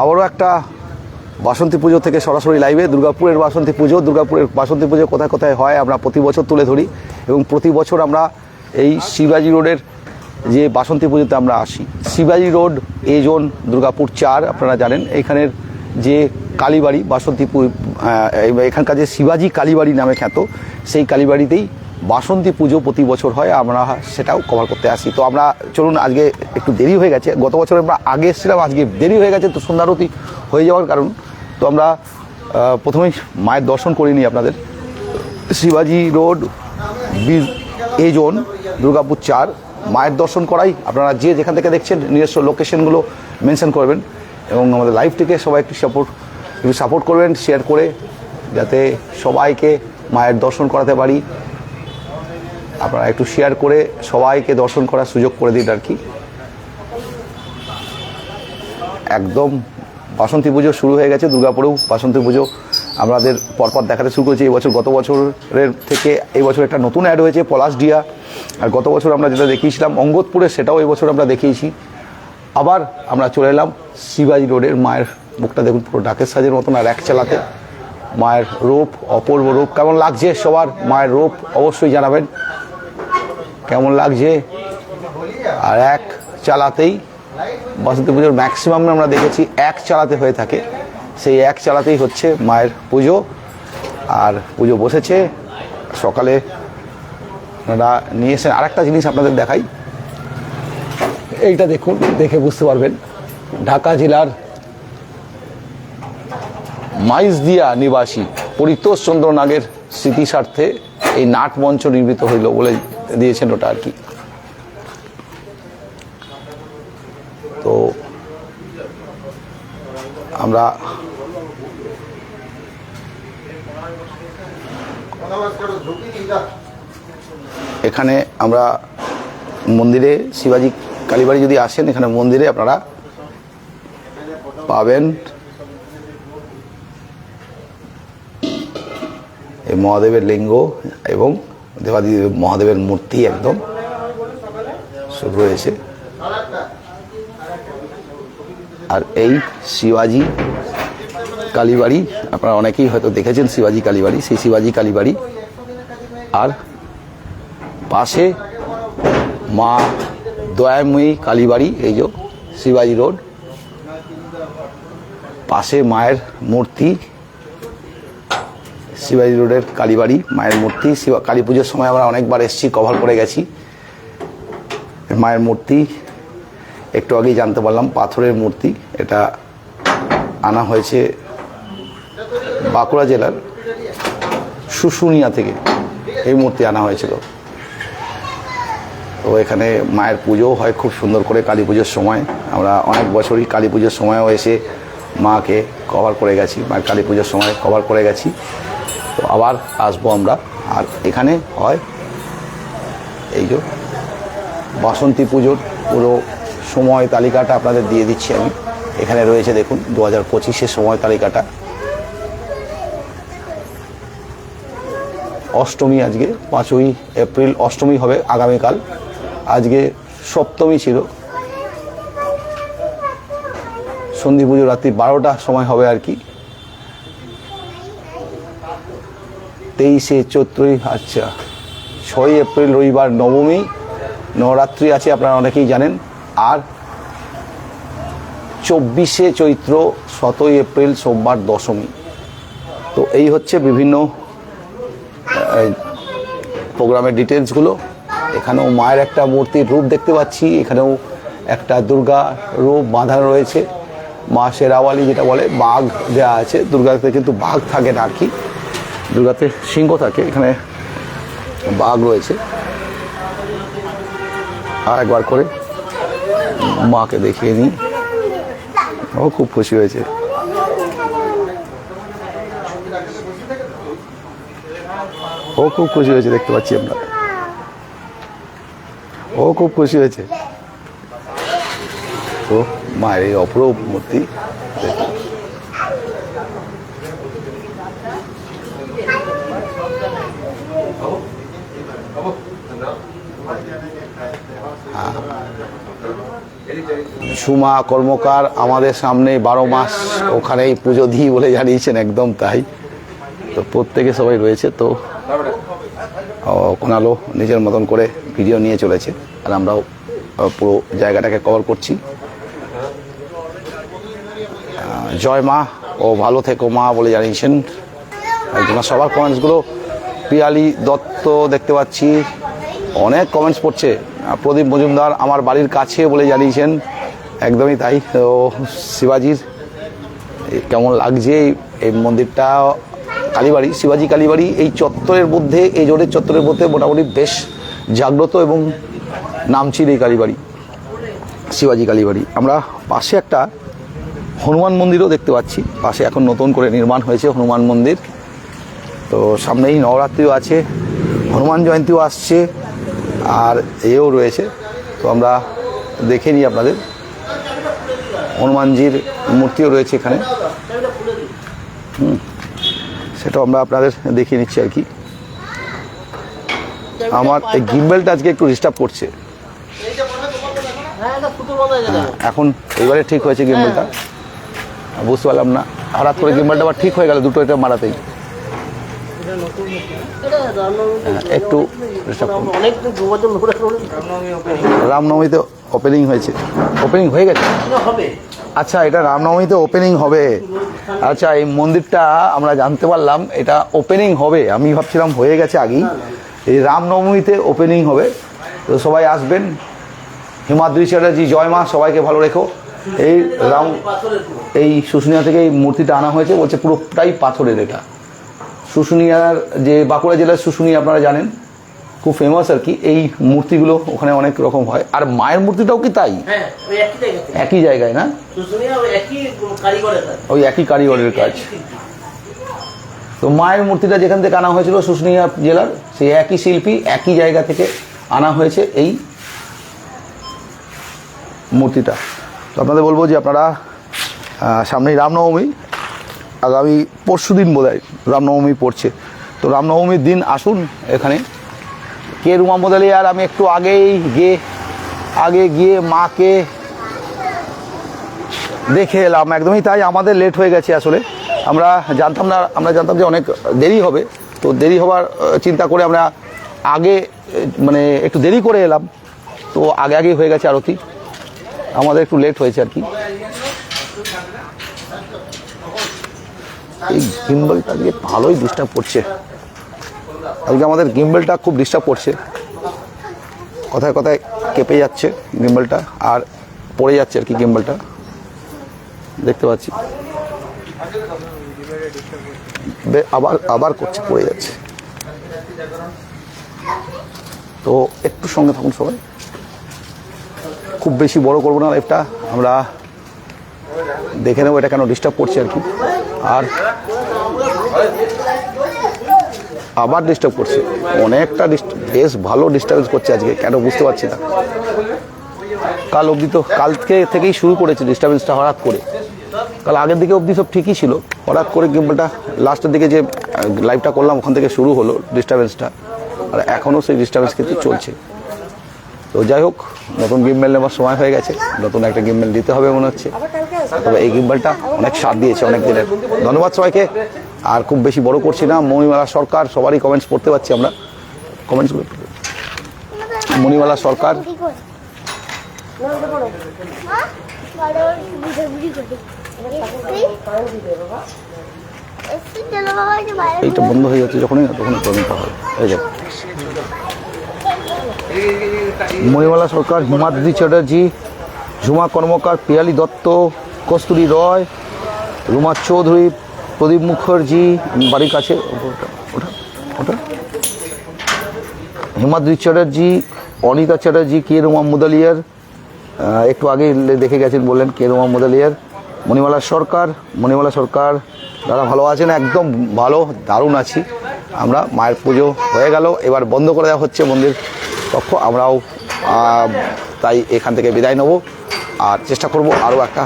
আবারও একটা বাসন্তী পুজো থেকে সরাসরি লাইভে দুর্গাপুরের বাসন্তী পুজো, দুর্গাপুরের বাসন্তী পুজো কোথায় কোথায় হয় আমরা প্রতি বছর তুলে ধরি এবং প্রতি বছর আমরা এই শিবাজি রোডের যে বাসন্তী পুজোতে আমরা আসি। শিবাজি রোড এ জোন দুর্গাপুর চার, আপনারা জানেন। এখানের যে কালীবাড়ি, বাসন্তী এখানকার যে শিবাজি কালীবাড়ি নামে খ্যাত, সেই কালীবাড়িতেই বাসন্তী পুজো প্রতি বছর হয়, আমরা সেটাও কভার করতে আসি। তো আমরা, চলুন আজকে একটু দেরি হয়ে গেছে। গত বছর আমরা আগে এসেছিলাম, আজকে দেরি হয়ে গেছে, তো সন্ধ্যারতি হয়ে যাওয়ার কারণ। তো আমরা প্রথমেই মায়ের দর্শন করিনি আপনাদের। শিবাজি রোড এ জোন, দুর্গাপুর চার। মায়ের দর্শন করাই আপনারা যে যেখান থেকে দেখছেন, নিজস্ব লোকেশনগুলো মেনশন করবেন। এবং আমাদের লাইভটিকে সবাই একটু সাপোর্ট একটু সাপোর্ট করবেন শেয়ার করে, যাতে সবাইকে মায়ের দর্শন করাতে পারি। আপনারা একটু শেয়ার করে সবাইকে দর্শন করার সুযোগ করে দিন আর কি। একদম বাসন্তী পুজো শুরু হয়ে গেছে, দুর্গাপুরেও বাসন্তী পুজো আমাদের পরপর দেখাতে শুরু করেছি। এবছর গত বছরের থেকে এই বছর একটা নতুন অ্যাড হয়েছে, পলাশ ডিয়া আর গত বছর আমরা যেটা দেখিয়েছিলাম অঙ্গতপুরে সেটাও এবছর আমরা দেখিয়েছি। আবার আমরা চলে এলাম শিবাজি রোডের মায়ের মুখটা দেখুন, পুরো ডাকের সাজের মতন আর এক চালাতে। মায়ের রূপ, অপূর্ব রূপ, কেমন লাগছে সবার মায়ের রূপ অবশ্যই জানাবেন। কেমন লাগছে? আর এক চালাতেই বসন্তী পুজোর ম্যাক্সিমাম আমরা দেখেছি এক চালাতে হয়ে থাকে। সেই এক চালাতেই হচ্ছে মায়ের পুজো। আর পুজো বসেছে। সকালে আপনারা নিয়ে এসে আরেকটা জিনিস আপনাদের দেখাই। এইটা দেখুন, দেখে বুঝতে পারবেন। ঢাকা জেলার মাইজদিয়া নিবাসী পরিতোষ চন্দ্র নাগের স্মৃতিস্বার্থে এই নাট মঞ্চ নির্মিত হইল বলে দিয়েছেন ওটা আর কি। তো আমরা এখানে আমরা মন্দিরে শিবাজি কালীবাড়ি যদি আসেন, এখানে মন্দিরে আপনারা পাবেন। এই মহাদেবের লিঙ্গ এবং দেবাদি মহাদেবের মূর্তি একদম সব রয়েছে আর এই শিবাজি কালীবাড়ি, আপনারা অনেকেই হয়তো দেখেছেন শিবাজি কালীবাড়ি, সেই শিবাজি কালীবাড়ি। আর পাশে মা দয়াময়ী কালীবাড়ি, এই যে শিবাজি রোড। পাশে মায়ের মূর্তি শিবাজি রোডের কালীবাড়ি, মায়ের মূর্তি। কালী পুজোর সময় আমরা অনেকবার এসেছি, কভার করে গেছি। মায়ের মূর্তি, একটু আগেই জানতে পারলাম, পাথরের মূর্তি। এটা আনা হয়েছে বাঁকুড়া জেলার শুশুনিয়া থেকে। এই মূর্তি আনা হয়েছিল। তো এখানে মায়ের পুজোও হয়, খুব সুন্দর করে কালী পুজোর সময়। আমরা অনেক বছরই কালী পুজোর সময়ও এসে মাকে কভার করে গেছি, মায়ের কালী পুজোর সময় কভার করে গেছি। তো আবার আসব আমরা। আর এখানে হয় এই যে বাসন্তী পুজোর পুরো সময় তালিকাটা আপনাদের দিয়ে দিচ্ছি আমি। এখানে রয়েছে দেখুন, দু হাজার পঁচিশের সময় তালিকাটা। অষ্টমী আজকে, পাঁচই এপ্রিল, অষ্টমী হবে আগামীকাল। আজকে সপ্তমী ছিল। সন্ধি পুজো রাত্রি বারোটার সময় হবে আর কি। তেইশে চৈত্রই আচ্ছা ছয় এপ্রিল রবিবার নবমী, নবরাত্রি আছে, আপনারা অনেকেই জানেন। আর চব্বিশে চৈত্র সতই এপ্রিল সোমবার দশমী। তো এই হচ্ছে বিভিন্ন প্রোগ্রামের ডিটেলসগুলো এখানেও মায়ের একটা মূর্তির রূপ দেখতে পাচ্ছি। এখানেও একটা দুর্গা রূপ বাঁধানো রয়েছে। মা শেরাওয়ালি যেটা বলে, বাঘ দেওয়া আছে। দুর্গাতে কিন্তু বাঘ থাকে না আর কি। দুর্গাতে সিংহ থাকে, এখানে বাঘ রয়েছে। আর একবার করে মাকে দেখিয়ে নিই। ও খুব খুশি হয়েছে। ও খুব খুশি হয়েছে, দেখতে পাচ্ছি আমরা। ও খুব খুশি হয়েছে। তো মায়ের এই অপরূপ মূর্তি। দেখুন। ঝুমা কর্মকার আমাদের সামনে বারো মাস ওখানেই পুজো দিই বলে জানিয়েছেন, একদম তাই। তো প্রত্যেকে সবাই রয়েছে, তো কোনালো নিজের মতন করে ভিডিও নিয়ে চলেছে, আর আমরাও পুরো জায়গাটাকে কভার করছি। জয় মা, ও ভালো থেকো মা বলে জানিয়েছেন। একজন সবার কমেন্টসগুলো পিয়ালি দত্ত দেখতে পাচ্ছি। অনেক কমেন্টস পড়ছে। প্রদীপ মজুমদার আমার বাড়ির কাছে বলে জানিয়েছেন একদমই তাই। তো শিবাজির কেমন লাগছে এই- মন্দিরটা? কালীবাড়ি, শিবাজি কালীবাড়ি, এই চত্বরের মধ্যে, এই জোরের চত্বরের মধ্যে মোটামুটি বেশ জাগ্রত এবং নামচির এই কালীবাড়ি, শিবাজি কালীবাড়ি। আমরা পাশে একটা হনুমান মন্দিরও দেখতে পাচ্ছি। পাশে এখন নতুন করে নির্মাণ হয়েছে হনুমান মন্দির। তো সামনেই নবরাত্রিও আছে, হনুমান জয়ন্তীও আসছে, আর এও রয়েছে। তো আমরা দেখে নিই আপনাদের। হনুমানজির মূর্তিও রয়েছে এখানে। হুম সেটাও আমরা আপনাদের দেখিয়ে নিচ্ছি আর কি। আমার এই গিম্বেলটা আজকে একটু ডিস্টার্ব করছে। হ্যাঁ এটা ফুটো বন্ধ হয়ে এখন এবারে ঠিক হয়েছে গিম্বেলটা। বুঝতে পারলাম না। হঠাৎ করে গিম্বেলটা আবার ঠিক হয়ে গেল দুটো এটা মারাতেই। হ্যাঁ, একটু রামনবমীতে ওপেনিং হয়েছে। ওপেনিং হয়ে গেছে? হবে। আচ্ছা এটা রামনবমীতে ওপেনিং হবে। আচ্ছা এই মন্দিরটা আমরা জানতে পারলাম, এটা ওপেনিং হবে। আমি ভাবছিলাম হয়ে গেছে আগেই। এই রামনবমীতে ওপেনিং হবে। তো সবাই আসবেন। হিমাদ্রি চ্যাটার্জি, জয় মা, সবাইকে ভালো রেখো। এই রাম, এই শুশুনিয়া থেকে এই মূর্তিটা আনা হয়েছে, বলছে পুরোটাই পাথরের এটা। শুশুনিয়ার যে বাঁকুড়া জেলার শুশুনিয়া আপনারা জানেন। খুব ফেমাস আর কি এই মূর্তিগুলো ওখানে অনেক রকম হয়। আর মায়ের মূর্তিটাও কি তাই? হ্যাঁ একই জায়গায় না? ওই একই কারিগরের কাজ। ওই একই কারিগরের কাজ। তো মায়ের মূর্তিটা যেখান থেকে আনা হয়েছিল শুশুনিয়া জেলার সেই একই শিল্পী একই জায়গা থেকে আনা হয়েছে এই মূর্তিটা। তো আপনাদের বলব যে আপনারা সামনেই রামনবমী আগামী পরশু দিন বোধ হয় রামনবমী পড়ছে। তো রামনবমীর দিন আসুন এখানে। কে রুমা আর আমি একটু আগেই গিয়ে, আগে গিয়ে মাকে দেখে এলাম। একদমই তাই, আমাদের লেট হয়ে গেছে আসলে। আমরা জানতাম না, আমরা জানতাম যে অনেক দেরি হবে। তো দেরি হওয়ার চিন্তা করে আমরা আগে মানে একটু দেরি করে এলাম। তো আগে আগে হয়ে গেছে আরতি। আমাদের একটু লেট হয়েছে আর কি। এই আজকে ভালোই ডিস্টার্ব করছে। আজকে আমাদের গিম্বলটা খুব ডিস্টার্ব করছে। কথায় কথায় কেঁপে যাচ্ছে গিম্বলটা আর পড়ে যাচ্ছে আর কি গিম্বলটা। দেখতে পাচ্ছি। আবার আবার করছে, পড়ে যাচ্ছে। তো একটু সঙ্গে থাকুন সবাই। খুব বেশি বড় করব না লাইফটা আমরা দেখে নেব এটা কেন ডিস্টার্ব করছে আর কি। আর আবার ডিস্টার্ব করছে। অনেকটা বেশ ভালো ডিস্টার্বেন্স করছে আজকে, কেন বুঝতে পারছি না। কাল অবধি তো, কালকে থেকেই শুরু করেছে ডিস্টারবেন্সটা হঠাৎ করে। কাল আগের দিকে অবধি সব ঠিকই ছিল। হঠাৎ করে গেমটা লাস্টের দিকে যে লাইভটা করলাম, ওখান থেকে শুরু হলো ডিস্টারবেন্সটা আর এখনও সেই ডিস্টারবেন্স কিন্তু চলছে। তো যাই হোক, নতুন গিম্বেল নেওয়ার সময় হয়ে গেছে। নতুন একটা গিম্বেল দিতে হবে মনে হচ্ছে। তবে এই গিম্বেলটা অনেক স্বাদ দিয়েছে অনেক দিনের ধন্যবাদ সবাইকে। আর খুব বেশি বড় করছি না। মণিমালা সরকার, সবারই কমেন্টস পড়তে পাচ্ছি আমরা। কমেন্টসগুলো মণিমালা সরকার। এইটা বন্ধ হয়ে যাচ্ছে যখনই না, তখনই প্রবলেমটা হয় মণিমালা সরকার, হিমাদ্রি চ্যাটার্জি, ঝুমা কর্মকার, পিয়ালি দত্ত, কস্তুরী রয়, রুমা চৌধুরী প্রদীপ মুখার্জি বাড়ির কাছে। ওটা হিমাদ্রি চ্যাটার্জি, অনিতা চ্যাটার্জি, কে রুমা মুদালিয়ার। একটু আগে দেখে গেছেন বললেন কে রুমা মুদালিয়ার। মণিমালা সরকার মণিমালা সরকার, দাদা ভালো আছেন? একদম ভালো, দারুণ আছি। আমরা মায়ের পুজো হয়ে গেল, এবার বন্ধ করে দেওয়া হচ্ছে মন্দির কক্ষ। আমরাও তাই এখান থেকে বিদায় নেব। আর চেষ্টা করব আরও একটা